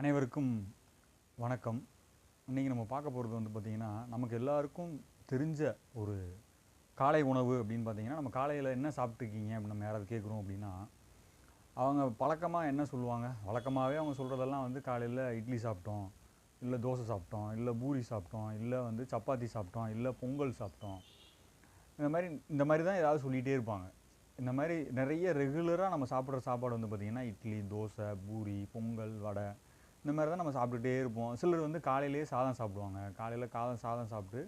அனைவருக்கும் வணக்கம். இன்றைக்கி நம்ம பார்க்க போகிறது வந்து பார்த்திங்கன்னா நமக்கு எல்லாருக்கும் தெரிஞ்ச ஒரு காலை உணவு அப்படின்னு பார்த்தீங்கன்னா நம்ம காலையில் என்ன சாப்பிட்ருக்கீங்க அப்படின்னு நம்ம யாராவது கேட்குறோம் அப்படின்னா அவங்க பழக்கமாக என்ன சொல்லுவாங்க? வழக்கமாகவே அவங்க சொல்கிறதெல்லாம் வந்து காலையில் இட்லி சாப்பிட்டோம் இல்லை தோசை சாப்பிட்டோம் இல்லை பூரி சாப்பிட்டோம் இல்லை வந்து சப்பாத்தி சாப்பிட்டோம் இல்லை பொங்கல் சாப்பிட்டோம். இந்த மாதிரி இந்த மாதிரி தான் ஏதாவது சொல்லிகிட்டே இருப்பாங்க. இந்த மாதிரி நிறைய ரெகுலராக நம்ம சாப்பிட்ற சாப்பாடு வந்து பார்த்திங்கன்னா இட்லி தோசை பூரி பொங்கல் வடை இந்த மாதிரி தான் நம்ம சாப்பிட்டுட்டே இருப்போம். சிலர் வந்து காலையிலேயே சாதம் சாப்பிடுவாங்க. காலையில் காலம் சாதம் சாப்பிட்டு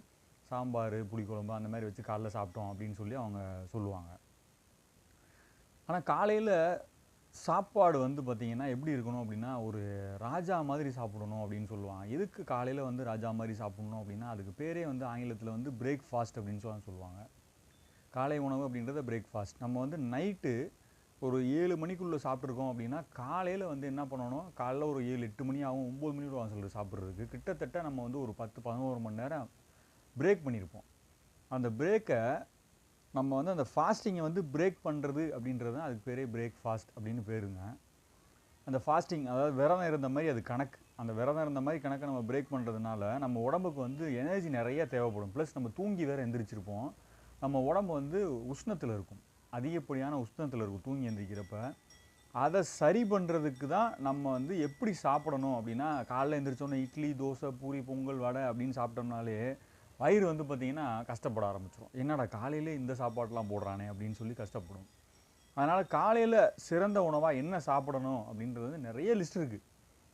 சாம்பார் புளிக்குழம்பு அந்த மாதிரி வச்சு காலைல சாப்பிட்டோம் அப்படின்னு சொல்லி அவங்க சொல்லுவாங்க. ஆனால் காலையில் சாப்பாடு வந்து பார்த்திங்கன்னா எப்படி இருக்கணும் அப்படின்னா ஒரு ராஜா மாதிரி சாப்பிடணும் அப்படின்னு சொல்லுவாங்க. எதுக்கு காலையில் வந்து ராஜா மாதிரி சாப்பிடணும் அப்படின்னா அதுக்கு பேரே வந்து ஆங்கிலத்தில் வந்து பிரேக்ஃபாஸ்ட் அப்படின்னு சொல்லி சொல்லுவாங்க. காலை உணவு அப்படின்றத பிரேக்ஃபாஸ்ட் நம்ம வந்து நைட்டு ஒரு ஏழு மணிக்குள்ளே சாப்பிட்ருக்கோம் அப்படின்னா காலையில் வந்து என்ன பண்ணணும்? காலைல ஒரு ஏழு எட்டு மணி ஆகும் ஒம்பது மணி ஆகும் சொல்லிட்டு சாப்பிட்றதுக்கு. கிட்டத்தட்ட நம்ம வந்து ஒரு பத்து பதினோரு மணி நேரம் பிரேக் பண்ணியிருப்போம் அந்த பிரேக்கை நம்ம வந்து அந்த ஃபாஸ்டிங்கை வந்து பிரேக் பண்ணுறது அப்படின்றது தான் அதுக்கு பேரே பிரேக்ஃபாஸ்ட் அப்படின்னு பேருங்க. அந்த ஃபாஸ்டிங் அதாவது விரதம் இருந்த மாதிரி அது கணக்கு. அந்த விரதம் இருந்த மாதிரி கணக்கை நம்ம பிரேக் பண்ணுறதுனால நம்ம உடம்புக்கு வந்து எனர்ஜி நிறைய தேவைப்படும். ப்ளஸ் நம்ம தூங்கி வேறு எந்திரிச்சிருப்போம். நம்ம உடம்பு வந்து உஷ்ணத்தில் இருக்கும். அதிகப்படியான உஷ்ணத்தில் இருக்கும் தூங்கி எந்திரிக்கிறப்ப அதை சரி பண்ணுறதுக்கு தான் நம்ம வந்து எப்படி சாப்பிடணும் அப்படின்னா காலைல எந்திரிச்சோன்னே இட்லி தோசை பூரி பொங்கல் வடை அப்படின்னு சாப்பிட்டோம்னாலே வயிறு வந்து பார்த்திங்கன்னா கஷ்டப்பட ஆரம்பிச்சிடும் என்னடா காலையிலே இந்த சாப்பாடெலாம் போடுறானே அப்படின்னு சொல்லி கஷ்டப்படும். அதனால் காலையில் சிறந்த உணவாக என்ன சாப்பிடணும் அப்படின்றது வந்து நிறைய லிஸ்ட் இருக்குது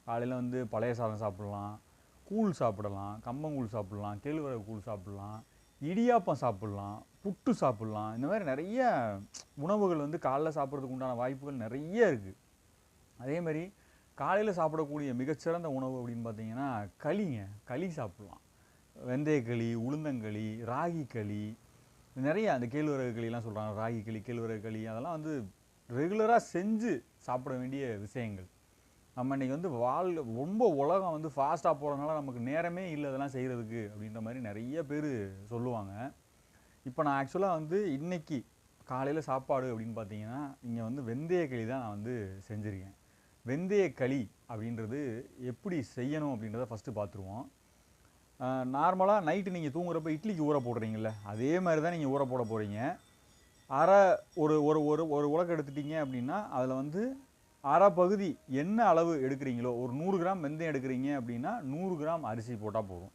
காலையில் வந்து பழைய சாதம் சாப்பிட்லாம் கூழ் சாப்பிடலாம் கம்பங்கூழ் சாப்பிட்லாம் கேழ்வரகு கூழ் சாப்பிட்லாம் இடியாப்பம் சாப்பிட்லாம் புட்டு சாப்பிட்லாம் இந்த மாதிரி நிறைய உணவுகள் வந்து காலைல சாப்பிட்றதுக்கு உண்டான வாய்ப்புகள் நிறைய இருக்குது அதே மாதிரி காலையில் சாப்பிடக்கூடிய மிகச்சிறந்த உணவு அப்படின்னு பார்த்தீங்கன்னா களிங்க களி சாப்பிட்லாம். வெந்தயக்களி உளுந்தங்களி ராகி களி நிறைய அந்த கேழ்வரகு களிலாம் சொல்கிறாங்க ராகி களி கேழ்வரகு களி அதெல்லாம் வந்து ரெகுலராக செஞ்சு சாப்பிட வேண்டிய விஷயங்கள். நம்ம இன்றைக்கி வந்து வாழ் ரொம்ப உலகம் வந்து ஃபாஸ்ட்டாக போகிறதுனால நமக்கு நேரமே இல்லை அதெல்லாம் செய்கிறதுக்கு அப்படின்ற மாதிரி நிறைய பேர் சொல்லுவாங்க. இப்போ நான் ஆக்சுவலாக வந்து இன்னைக்கு காலையில் சாப்பாடு அப்படின்னு பார்த்தீங்கன்னா இங்கே வந்து வெந்தய களி தான் நான் வந்து செஞ்சுருக்கேன். வெந்தய களி அப்படின்றது எப்படி செய்யணும் அப்படின்றத ஃபஸ்ட்டு பார்த்துருவோம் நார்மலாக நைட்டு நீங்கள் தூங்குறப்ப இட்லிக்கு ஊற போடுறீங்கள அதே மாதிரி தான் நீங்கள் ஊற போட போகிறீங்க அரை ஒரு ஒரு ஒரு ஒரு உலக்கு எடுத்துட்டீங்க அப்படின்னா அதில் வந்து அரை பகுதி என்ன அளவு எடுக்கிறீங்களோ ஒரு நூறு கிராம் வெந்தயம் எடுக்கிறீங்க அப்படின்னா நூறு கிராம் அரிசி போட்டால் போதும்.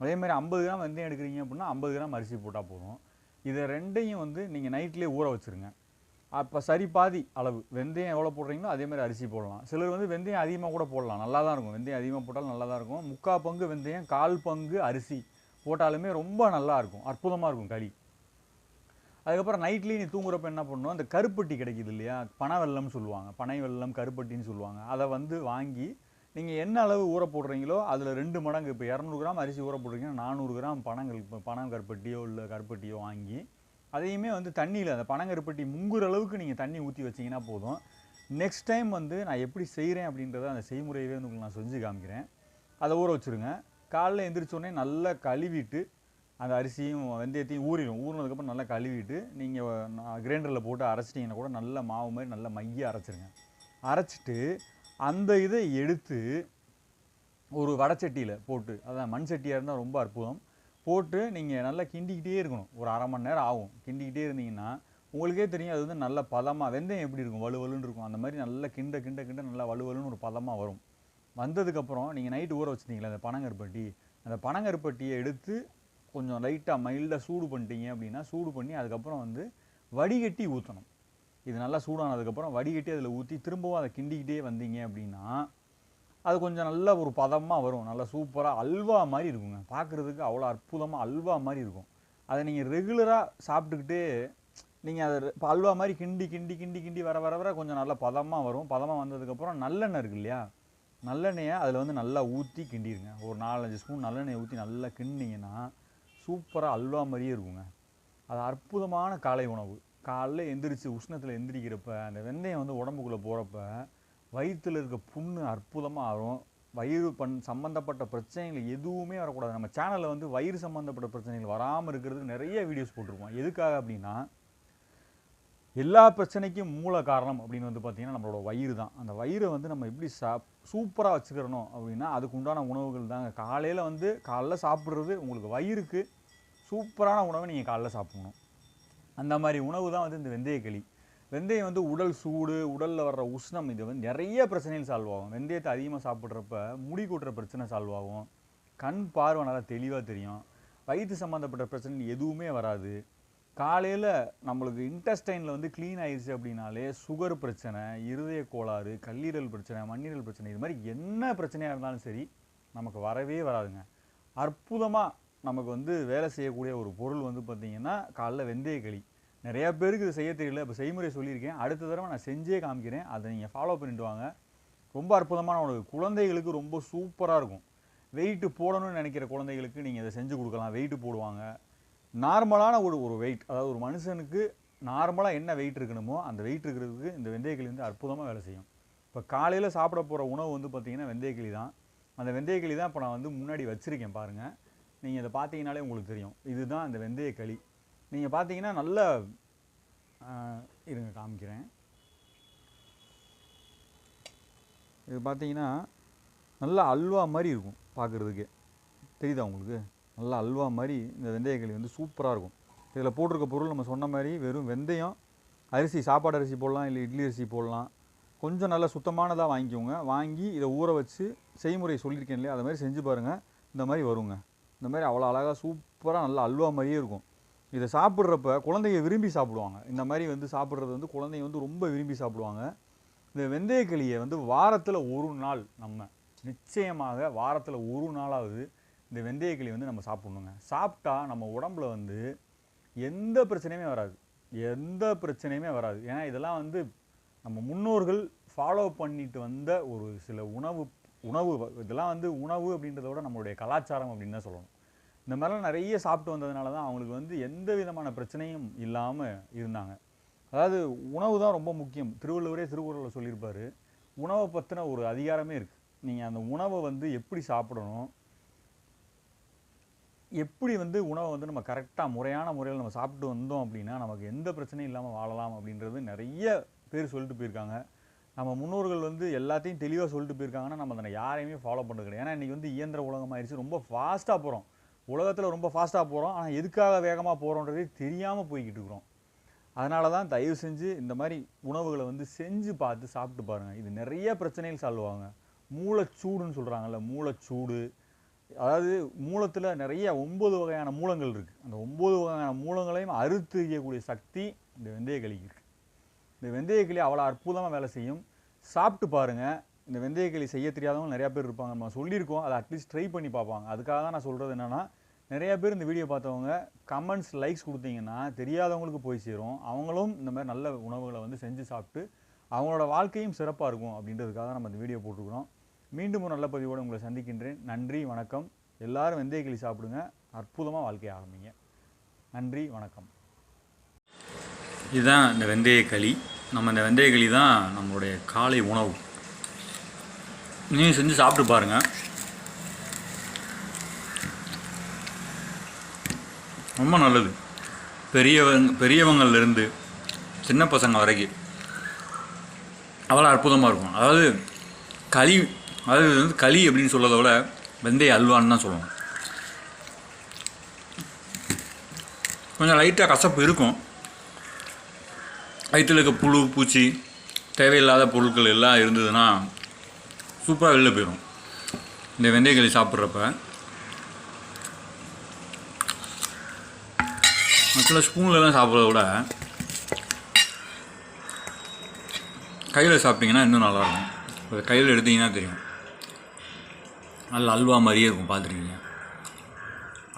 அதே மாதிரி ஐம்பது கிராம் வெந்தயம் எடுக்கிறீங்க அப்படின்னா ஐம்பது கிராம் அரிசி போட்டால் போதும். இதை ரெண்டையும் வந்து நீங்கள் நைட்லேயே ஊற வச்சுருங்க. அப்போ சரி பாதி அளவு வெந்தயம் எவ்வளோ போடுறீங்களோ அதே மாதிரி அரிசி போடலாம். சிலர் வந்து வெந்தயம் அதிகமாக கூட போடலாம். நல்லா தான் இருக்கும். வெந்தயம் அதிகமாக போட்டாலும் நல்லா தான் இருக்கும். முக்கால் பங்கு வெந்தயம் கால் பங்கு அரிசி போட்டாலுமே ரொம்ப நல்லா இருக்கும். அற்புதமாக இருக்கும் களி. அதுக்கப்புறம் நைட்லேயும் நீ தூங்குறப்ப என்ன பண்ணணும் அந்த கருப்பட்டி கிடைக்குது இல்லையா? பனை வெள்ளம்னு சொல்லுவாங்க. பனை வெள்ளம் கருப்பட்டின்னு சொல்லுவாங்க. அதை வந்து வாங்கி நீங்கள் என்ன அளவு ஊற போடுறீங்களோ அதில் ரெண்டு மடங்கு இப்போ இரநூறு கிராம் அரிசி ஊற போடுறீங்கன்னா நானூறு கிராம் பணங்கள் இப்போ பணம் கருப்பட்டியோ இல்லை கருப்பட்டியோ வாங்கி அதையுமே வந்து தண்ணியில் அந்த பனங்கருப்பட்டி முங்குற அளவுக்கு நீங்கள் தண்ணி ஊற்றி வச்சிங்கன்னா போதும். நெக்ஸ்ட் டைம் வந்து நான் எப்படி செய்கிறேன் அப்படின்றத அந்த செய்முறையவே வந்து உங்களுக்கு நான் செஞ்சு காமிக்கிறேன். அதை ஊற வச்சுருங்க. காலைல எந்திரிச்சோடனே நல்லா கழுவிட்டு அந்த அரிசியும் வெந்தயத்தையும் ஊறிடும். ஊறினதுக்கப்புறம் நல்லா கழுவிட்டு நீங்கள் கிரைண்டரில் போட்டு அரைச்சிட்டிங்கன்னா கூட நல்ல மாவு மாதிரி நல்ல மைய அரைச்சிருங்க. அரைச்சிட்டு அந்த இதை எடுத்து ஒரு வடச்சட்டியில் போட்டு அதான் மண் சட்டியாக இருந்தால் ரொம்ப அற்புதம். போட்டு நீங்கள் நல்லா கிண்டிக்கிட்டே இருக்கணும். ஒரு அரை மணி நேரம் ஆகும். கிண்டிக்கிட்டே இருந்தீங்கன்னா உங்களுக்கே தெரியும் அது வந்து நல்ல பதமாக வெந்தயம் எப்படி இருக்கும்? வலுவலுன்னு இருக்கும். அந்த மாதிரி நல்லா கிண்ட கிண்ட கிண்ட நல்லா வலுவலுன்னு ஒரு பதமாக வரும். வந்ததுக்கப்புறம் நீங்கள் நைட்டு ஊற வச்சுருந்தீங்களா அந்த பனங்கருப்பட்டி? அந்த பனங்கருப்பட்டியை எடுத்து கொஞ்சம் லைட்டாக மைல்டாக சூடு பண்ணிட்டீங்க அப்படின்னா சூடு பண்ணி அதுக்கப்புறம் வந்து வடிகட்டி ஊற்றணும் இது நல்லா சூடானதுக்கப்புறம் வடிகட்டி அதில் ஊற்றி திரும்பவும் அதை கிண்டிக்கிட்டே வந்தீங்க அப்படின்னா அது கொஞ்சம் நல்ல ஒரு பதமாக வரும். நல்லா சூப்பராக அல்வா மாதிரி இருக்குங்க. பார்க்குறதுக்கு அவ்வளோ அற்புதமாக அல்வா மாதிரி இருக்கும். அதை நீங்கள் ரெகுலராக சாப்பிட்டுக்கிட்டே நீங்கள் அதை இப்போ அல்வா மாதிரி கிண்டி கிண்டி கிண்டி கிண்டி வர வர வர கொஞ்சம் நல்லா பதமாக வரும். பதமாக வந்ததுக்கப்புறம் நல்லெண்ணெய் இருக்கு இல்லையா? நல்லெண்ணெயை அதில் வந்து நல்லா ஊற்றி கிண்டிடுங்க ஒரு நாலஞ்சு ஸ்பூன் நல்லெண்ணெய் ஊற்றி நல்லா கிண்டிங்கன்னா சூப்பராக அல்வா மாதிரியே இருக்குங்க. அது அற்புதமான காலை உணவு. காலைல எந்திரிச்சு உஷ்ணத்தில் எந்திரிக்கிறப்ப அந்த வெந்தயம் வந்து உடம்புக்குள்ளே போகிறப்ப வயிற்றில் இருக்க புண்ணு அற்புதமாக ஆகும் வயிறு பண் சம்மந்தப்பட்ட பிரச்சனைகள் எதுவுமே வரக்கூடாது. நம்ம சேனலில் வந்து வயிறு சம்மந்தப்பட்ட பிரச்சனைகள் வராமல் இருக்கிறதுக்கு நிறைய வீடியோஸ் போட்டிருப்போம் எதுக்காக அப்படின்னா எல்லா பிரச்சனைக்கும் மூல காரணம் அப்படின்னு வந்து பார்த்திங்கன்னா நம்மளோட வயிறு தான். அந்த வயிறை வந்து நம்ம எப்படி சாப் சூப்பராக வச்சுக்கிறணும் அப்படின்னா அதுக்கு உண்டான உணவுகள் தாங்க. காலையில் வந்து காலைல சாப்பிட்றது உங்களுக்கு வயிறுக்கு சூப்பரான உணவை நீங்கள் காலைல சாப்பிடணும். அந்த மாதிரி உணவு தான் வந்து இந்த வெந்தயக்களி வெந்தயம் வந்து உடல் சூடு உடலில் வர்ற உஷ்ணம் இது வந்து நிறைய பிரச்சனைகள் சால்வ் ஆகும். வெந்தயத்தை அதிகமாக சாப்பிட்றப்ப முடி கொட்டுற பிரச்சனை சால்வ் ஆகும். கண் பார்வை நல்லா தெளிவாக தெரியும். வயிற்று சம்மந்தப்பட்ட பிரச்சனை எதுவுமே வராது. காலையில் நம்மளுக்கு இன்டெஸ்டைனில் வந்து க்ளீன் ஆயிடுச்சு அப்படின்னாலே சுகர் பிரச்சனை இருதய கோளாறு கல்லீரல் பிரச்சனை மண்ணீரல் பிரச்சனை இது மாதிரி என்ன பிரச்சனையாக இருந்தாலும் சரி நமக்கு வரவே வராதுங்க. அற்புதமாக நமக்கு வந்து வேலை செய்யக்கூடிய ஒரு பொருள் வந்து பார்த்திங்கன்னா காலைல வெந்தயக்களி நிறையா பேருக்கு இது செய்ய தெரியல இப்போ செய்முறை சொல்லியிருக்கேன். அடுத்த தடவை நான் செஞ்சே காமிக்கிறேன். அதை நீங்கள் ஃபாலோ பண்ணிட்டு வாங்க. ரொம்ப அற்புதமான உணவு குழந்தைகளுக்கு ரொம்ப சூப்பராக இருக்கும். வெயிட்டு போடணும்னு நினைக்கிற குழந்தைகளுக்கு நீங்கள் இதை செஞ்சு கொடுக்கலாம். வெயிட்டு போடுவாங்க. நார்மலான ஒரு ஒரு வெயிட் அதாவது ஒரு மனுஷனுக்கு நார்மலாக என்ன வெயிட் இருக்கணுமோ அந்த வெயிட் இருக்கிறதுக்கு இந்த வெந்தயக்களி வந்து அற்புதமாக வேலை செய்யும். இப்போ காலையில் சாப்பிட போகிற உணவு வந்து பார்த்திங்கன்னா வெந்தயக்களி தான். அந்த வெந்தயக்களி தான் இப்போ நான் வந்து முன்னாடி வச்சுருக்கேன் பாருங்கள் நீங்கள் இதை பார்த்தீங்கனாலே உங்களுக்கு தெரியும். இதுதான் அந்த வெந்தயக்களி நீங்கள் பார்த்தீங்கன்னா நல்ல இருங்க காமிக்கிறேன். இது பார்த்தீங்கன்னா நல்ல அல்வா மாதிரி இருக்கும் பார்க்குறதுக்கு தெரியுதா உங்களுக்கு? நல்லா அல்வா மாதிரி இந்த வெந்தயக்களி வந்து சூப்பராக இருக்கும். இதில் போட்டிருக்க பொருள் நம்ம சொன்ன மாதிரி வெறும் வெந்தயம் அரிசி சாப்பாடு அரிசி போடலாம் இல்லை இட்லி அரிசி போடலாம். கொஞ்சம் நல்ல சுத்தமானதாக வாங்கிக்கோங்க. வாங்கி இதை ஊற வச்சு செய்முறை சொல்லியிருக்கேன் இல்லையா? அதை மாதிரி செஞ்சு பாருங்கள் இந்த மாதிரி வருங்க. இந்த மாதிரி அவ்வளோ அழகாக சூப்பராக நல்லா அல்வா மாதிரியே இருக்கும். இதை சாப்பிட்றப்ப குழந்தைங்க விரும்பி சாப்பிடுவாங்க. இந்த மாதிரி வந்து சாப்பிட்றது வந்து குழந்தைங்க வந்து ரொம்ப விரும்பி சாப்பிடுவாங்க. இந்த வெந்தயக்களியை வந்து வாரத்தில் ஒரு நாள் நம்ம நிச்சயமாக வாரத்தில் ஒரு நாளாவது இந்த வெந்தயக்களி வந்து நம்ம சாப்பிட்ணுங்க. சாப்பிட்டா நம்ம உடம்புல வந்து எந்த பிரச்சனையுமே வராது. எந்த பிரச்சனையுமே வராது. ஏன்னா இதெல்லாம் வந்து நம்ம முன்னோர்கள் ஃபாலோ பண்ணிட்டு வந்த ஒரு சில உணவு உணவு இதெல்லாம் வந்து உணவு அப்படின்றத விட நம்மளுடைய கலாச்சாரம் அப்படின்னு தான் சொல்லணும். இந்த மாதிரிலாம் நிறைய சாப்பிட்டு வந்ததுனால தான் அவங்களுக்கு வந்து எந்த விதமான பிரச்சனையும் இல்லாமல் இருந்தாங்க. அதாவது உணவு தான் ரொம்ப முக்கியம். திருவள்ளுவரே திருக்குறளில் சொல்லியிருப்பார் உணவை பற்றின ஒரு அதிகாரமே இருக்குது நீங்கள் அந்த உணவை வந்து எப்படி சாப்பிடணும் எப்படி வந்து உணவை வந்து நம்ம கரெக்டாக முறையான முறையில் நம்ம சாப்பிட்டு வந்தோம் அப்படின்னா நமக்கு எந்த பிரச்சனையும் இல்லாமல் வாழலாம் அப்படின்றது நிறைய பேர் சொல்லிட்டு போயிருக்காங்க. நம்ம முன்னோர்கள் வந்து எல்லாத்தையும் தெளிவாக சொல்லிட்டு போயிருக்காங்கன்னா நம்ம அதை யாரையுமே ஃபாலோ பண்ணுறது கிடையாது. ஏன்னா இன்றைக்கி வந்து இயந்திர உலகமாகிடுச்சு ஆயிடுச்சு. ரொம்ப ஃபாஸ்ட்டாக போகிறோம் உலகத்தில் ரொம்ப ஃபாஸ்ட்டாக போகிறோம் ஆனால் எதுக்காக வேகமாக போகிறோன்றதே தெரியாமல் போய்கிட்டு இருக்கிறோம். அதனால தான் தயவு செஞ்சு இந்த மாதிரி உணவுகளை வந்து செஞ்சு பார்த்து சாப்பிட்டு பாருங்கள் இது நிறைய பிரச்சனைகள் சால்வ் ஆகுங்க. மூளைச்சூடுன்னு சொல்கிறாங்கல்ல மூளைச்சூடு அதாவது மூலத்தில் நிறைய ஒம்பது வகையான மூலங்கள் இருக்குது அந்த ஒம்பது வகையான மூலங்களையும் அறுத்து எறியக்கூடிய சக்தி இந்த வெந்தயக்கிளிக்கு இருக்குது இந்த வெந்தயக்கிளி அவ்வளோ அற்புதமாக வேலை செய்யும். சாப்பிட்டு பாருங்கள் இந்த வெந்தயக்களி செய்ய தெரியாதவங்க நிறையா பேர் இருப்பாங்க. நம்ம சொல்லியிருக்கோம். அதை அட்லீஸ்ட் ட்ரை பண்ணி பார்ப்பாங்க. அதுக்காக தான் நான் சொல்கிறது என்னென்னா நிறையா பேர் இந்த வீடியோ பார்த்தவங்க கமெண்ட்ஸ் லைக்ஸ் கொடுத்தீங்கன்னா தெரியாதவங்களுக்கு போய் சேரும். அவங்களும் இந்த மாதிரி நல்ல உணவுகளை வந்து செஞ்சு சாப்பிட்டு அவங்களோட வாழ்க்கையும் சிறப்பாக இருக்கும் அப்படின்றதுக்காக நம்ம இந்த வீடியோ போட்டிருக்கிறோம். மீண்டும் ஒரு நல்ல பதிவோடு உங்களை சந்திக்கின்றேன். நன்றி வணக்கம். எல்லாரும் வெந்தயக்களி சாப்பிடுங்க. அற்புதமாக வாழ்க்கையை ஆரம்பிங்க. நன்றி வணக்கம். இதுதான் இந்த வெந்தயக்களி நம்ம இந்த வெந்தயக்களி தான் நம்மளுடைய காலை உணவு. நீங்கள் செஞ்சு சாப்பிட்டு பாருங்கள் ரொம்ப நல்லது. பெரியவங்க பெரியவங்கள்லேருந்து சின்ன பசங்க வரைக்கும் அவ்வளோ அற்புதமாக இருக்கும். அதாவது களி அது வந்து களி அப்படின்னு சொல்கிறத விட வெந்தய அல்வான்னு தான் சொல்லணும் கொஞ்சம் லைட்டாக கசப்பு இருக்கும். வயிற்றில் இருக்க புழு பூச்சி தேவையில்லாத பொருட்கள் எல்லாம் இருந்ததுன்னா சூப்பராக வெளில போயிடும் இந்த வெந்தயக்களி சாப்பிட்றப்ப. ஆக்சுவலாக ஸ்பூன்லலாம் சாப்பிட்றத விட கையில் சாப்பிட்டிங்கன்னா இன்னும் நல்லாயிருக்கும் கையில் எடுத்தீங்கன்னா தெரியும். நல்ல அல்வா மாதிரியே இருக்கும் பார்த்துருக்கீங்க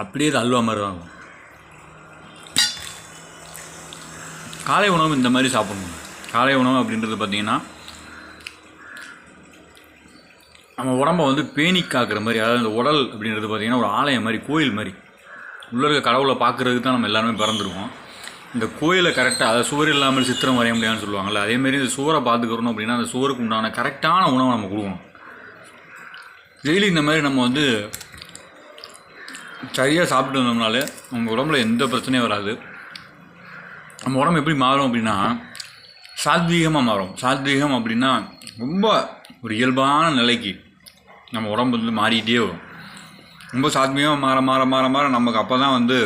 அப்படியே இது அல்வா மாதிரி தான் இருக்கும். காலை உணவு இந்த மாதிரி சாப்பிடணும். காலை உணவு அப்படின்றது பார்த்திங்கன்னா நம்ம உடம்ப வந்து பேணி காக்கிற மாதிரி அதாவது இந்த உடல் அப்படின்றது பார்த்தீங்கன்னா ஒரு ஆலயம் மாதிரி கோயில் மாதிரி. உள்ள இருக்க கடவுளை பார்க்குறதுக்கு தான் நம்ம எல்லாருமே பிறந்துருவோம் இந்த கோயிலை கரெக்டாக அதை சுவர் இல்லாமல் சித்திரம் வரைய முடியாதுன்னு சொல்லுவாங்கள்ல அதேமாரி இந்த சுவரை பார்த்துக்கிறோம் அப்படின்னா அந்த சுவருக்கு உண்டான கரெக்டான உணவை நம்ம கொடுக்கணும். டெய்லி இந்த மாதிரி நம்ம வந்து சரியாக சாப்பிட்டு வந்தோம்னாலே நம்ம உடம்புல எந்த பிரச்சனையும் வராது. நம்ம உடம்பு எப்படி மாறும் அப்படின்னா சாத்வீகமாக மாறும். சாத்வீகம் அப்படின்னா ரொம்ப ஒரு இயல்பான நிலைக்கு நம்ம உடம்பு வந்து மாறிக்கிட்டே வரும். ரொம்ப சாத்வீகமாக மாற மாற மாற மாற நமக்கு அப்போ தான் வந்து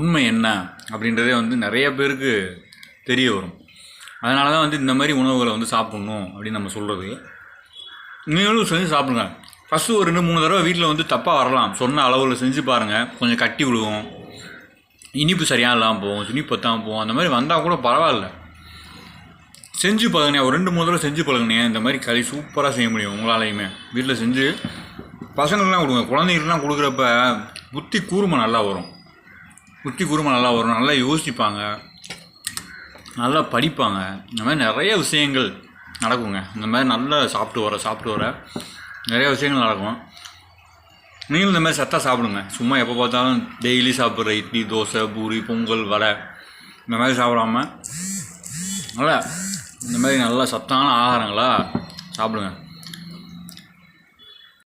உண்மை என்ன அப்படின்றதே வந்து நிறைய பேருக்கு தெரிய வரும். அதனால தான் வந்து இந்த மாதிரி உணவுகளை வந்து சாப்பிட்ணும் அப்படின்னு நம்ம சொல்கிறது நீங்களும் செஞ்சு சாப்பிடுங்க. ஃபஸ்ட்டு ஒரு ரெண்டு மூணு தடவை வீட்டில் வந்து தப்பாக வரலாம். சொன்ன அளவில் செஞ்சு பாருங்கள் கொஞ்சம் கட்டி விடுவோம் இனிப்பு சரியாக இல்லாமல் போகும். இனிப்பு பத்தாமல் போகும். அந்த மாதிரி வந்தால் கூட பரவாயில்ல. செஞ்சு பழகுனே ஒரு ரெண்டு மூணு தடவை செஞ்சு பழகுனே இந்த மாதிரி களி சூப்பராக செய்ய முடியும் உங்களாலையுமே. வீட்டில் செஞ்சு பசங்களுக்குலாம் கொடுங்க. குழந்தைங்களுக்குலாம் கொடுக்குறப்ப புத்தி கூர்மை நல்லா வரும். புத்தி கூர்மை நல்லா வரும். நல்லா யோசிப்பாங்க. நல்லா படிப்பாங்க. இந்த மாதிரி நிறைய விஷயங்கள் நடக்குங்க. இந்த மாதிரி நல்லா சாப்பிட்டு வர சாப்பிட்டு வர. நிறைய விஷயங்கள் நடக்கும். நீங்களும் இந்த மாதிரி சத்தாக சாப்பிடுங்க. சும்மா எப்போ பார்த்தாலும் டெய்லி சாப்பிட்ற இட்லி தோசை பூரி பொங்கல் வடை இந்த மாதிரி சாப்பிடாம நல்லா இந்த மாதிரி நல்லா சத்தான ஆகாரங்களா சாப்பிடுங்க.